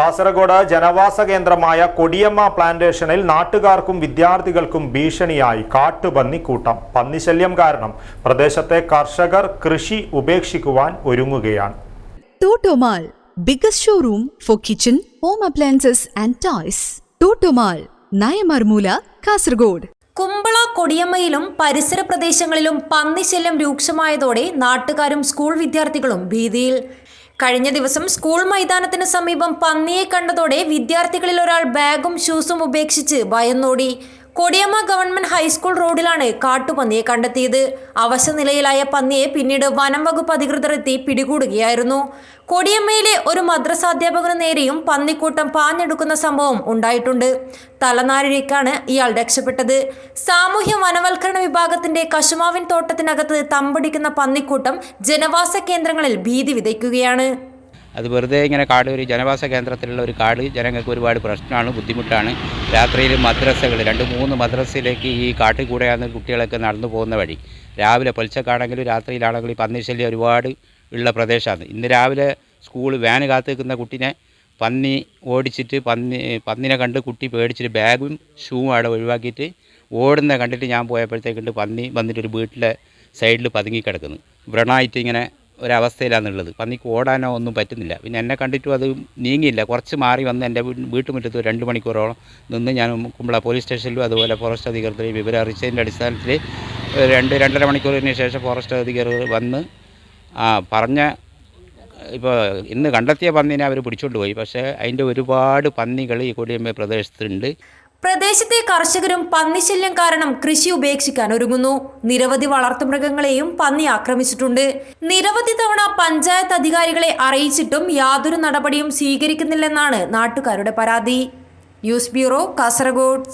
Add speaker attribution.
Speaker 1: കാസർഗോഡ് ജനവാസ കേന്ദ്രമായ കൊടിയമ്മ പ്ലാന്റേഷനിൽ നാട്ടുകാർക്കും വിദ്യാർത്ഥികൾക്കും ഭീഷണിയായി കാട്ടുപന്നി കാട്ടുപന്നിക്കൂട്ടം പന്നിശല്യം കാരണം പ്രദേശത്തെ കർഷകർ കൃഷി ഉപേക്ഷിക്കുവാൻ ഒരുങ്ങുകയാണ്.
Speaker 2: Totomall biggest showroom for kitchen home appliances and toys. Totomall Nayamarmoola Kasaragod
Speaker 3: Kumbala കൊടിയമ്മയിലും പരിസര പ്രദേശങ്ങളിലും പന്നിശല്യം രൂക്ഷമായതോടെ നാട്ടുകാരും സ്കൂൾ വിദ്യാർത്ഥികളും ഭീതിയിൽ. കഴിഞ്ഞ ദിവസം സ്കൂൾ മൈതാനത്തിന് സമീപം പന്നിയെ കണ്ടതോടെ വിദ്യാർത്ഥികളിൽ ഒരാൾ ബാഗും ഷൂസും ഉപേക്ഷിച്ച് ഭയന്നോടി കൊടിയമ്മ ഗവൺമെന്റ് ഹൈസ്കൂൾ റോഡിലാണ് കാട്ടുപന്നിയെ കണ്ടെത്തിയത്. അവശനിലയിലായ പന്നിയെ പിന്നീട് വനം വകുപ്പ് അധികൃതർ എത്തി പിടികൂടുകയായിരുന്നു. കൊടിയമ്മയിലെ ഒരു മദ്രസാധ്യാപകന് നേരെയും പന്നിക്കൂട്ടം പാഞ്ഞെടുക്കുന്ന സംഭവം ഉണ്ടായിട്ടുണ്ട്. തലനാരിഴയ്ക്കാണ് ഇയാൾ രക്ഷപ്പെട്ടത്. സാമൂഹ്യ വനവൽക്കരണ വിഭാഗത്തിന്റെ കശുമാവിൻ തോട്ടത്തിനകത്ത് തമ്പടിക്കുന്ന പന്നിക്കൂട്ടം ജനവാസ കേന്ദ്രങ്ങളിൽ ഭീതി വിതയ്ക്കുകയാണ്.
Speaker 4: അത് വെറുതെ ഇങ്ങനെ കാട് ഒരു ജനവാസ കേന്ദ്രത്തിലുള്ള ഒരു കാട് ജനങ്ങൾക്ക് ഒരുപാട് പ്രശ്നമാണ് ബുദ്ധിമുട്ടാണ്. രാത്രിയിൽ മദ്രസകൾ രണ്ട് മൂന്ന് മദ്രസയിലേക്ക് ഈ കാട്ടിൽ കൂടെയാണ് കുട്ടികളൊക്കെ നടന്നു പോകുന്ന വഴി. രാവിലെ പൊലിച്ചക്കാണെങ്കിലും രാത്രിയിലാണെങ്കിലും പന്നിശല്യം ഒരുപാട് ഉള്ള പ്രദേശമാണ്. ഇന്ന് രാവിലെ സ്കൂൾ വാന് കാത്തു നിൽക്കുന്ന കുട്ടീനെ പന്നി ഓടിച്ചിട്ട് പന്നി പന്നിനെ കണ്ട് കുട്ടി പേടിച്ചിട്ട് ബാഗും ഷൂവും അവിടെ ഒഴിവാക്കിയിട്ട് ഓടുന്ന കണ്ടിട്ട് ഞാൻ പോയപ്പോഴത്തേക്കുണ്ട് പന്നി വന്നിട്ട് ഒരു വീട്ടിലെ സൈഡിൽ പതുങ്ങി കിടക്കുന്നു വ്രണമായിട്ട് ഇങ്ങനെ ഒരവസ്ഥയിലാണുള്ളത് പന്നിക്ക് ഓടാനോ ഒന്നും പറ്റുന്നില്ല. പിന്നെ എന്നെ കണ്ടിട്ടും അത് നീങ്ങിയില്ല. കുറച്ച് മാറി വന്ന് എന്റെ വീട്ടുമുറ്റത്ത് രണ്ട് മണിക്കൂറോളം നിന്ന് ഞാൻ കുമ്പള പോലീസ് സ്റ്റേഷനിലും അതുപോലെ ഫോറസ്റ്റ് അധികൃതരെയും വിവരം അറിയിച്ചതിന്റെ അടിസ്ഥാനത്തിൽ രണ്ട് രണ്ടര മണിക്കൂറിന് ശേഷം ഫോറസ്റ്റ് അധികൃതർ വന്ന് ആ പറഞ്ഞ ഇപ്പോൾ ഇന്ന് കണ്ടെത്തിയ പന്നീനെ അവർ പിടിച്ചുകൊണ്ട് പോയി. പക്ഷേ അതിന്റെ ഒരുപാട് പന്നികൾ ഈ കൊടിയമ്മ പ്രദേശത്തുണ്ട്.
Speaker 3: പ്രദേശത്തെ കർഷകരും പന്നിശല്യം കാരണം കൃഷി ഉപേക്ഷിക്കാൻ ഒരുങ്ങുന്നു. നിരവധി വളർത്തുമൃഗങ്ങളെയും പന്നി ആക്രമിച്ചിട്ടുണ്ട്. നിരവധി തവണ പഞ്ചായത്ത് അധികാരികളെ അറിയിച്ചിട്ടും യാതൊരു നടപടിയും സ്വീകരിക്കുന്നില്ലെന്നാണ് നാട്ടുകാരുടെ പരാതി. News bureau Kasaragod.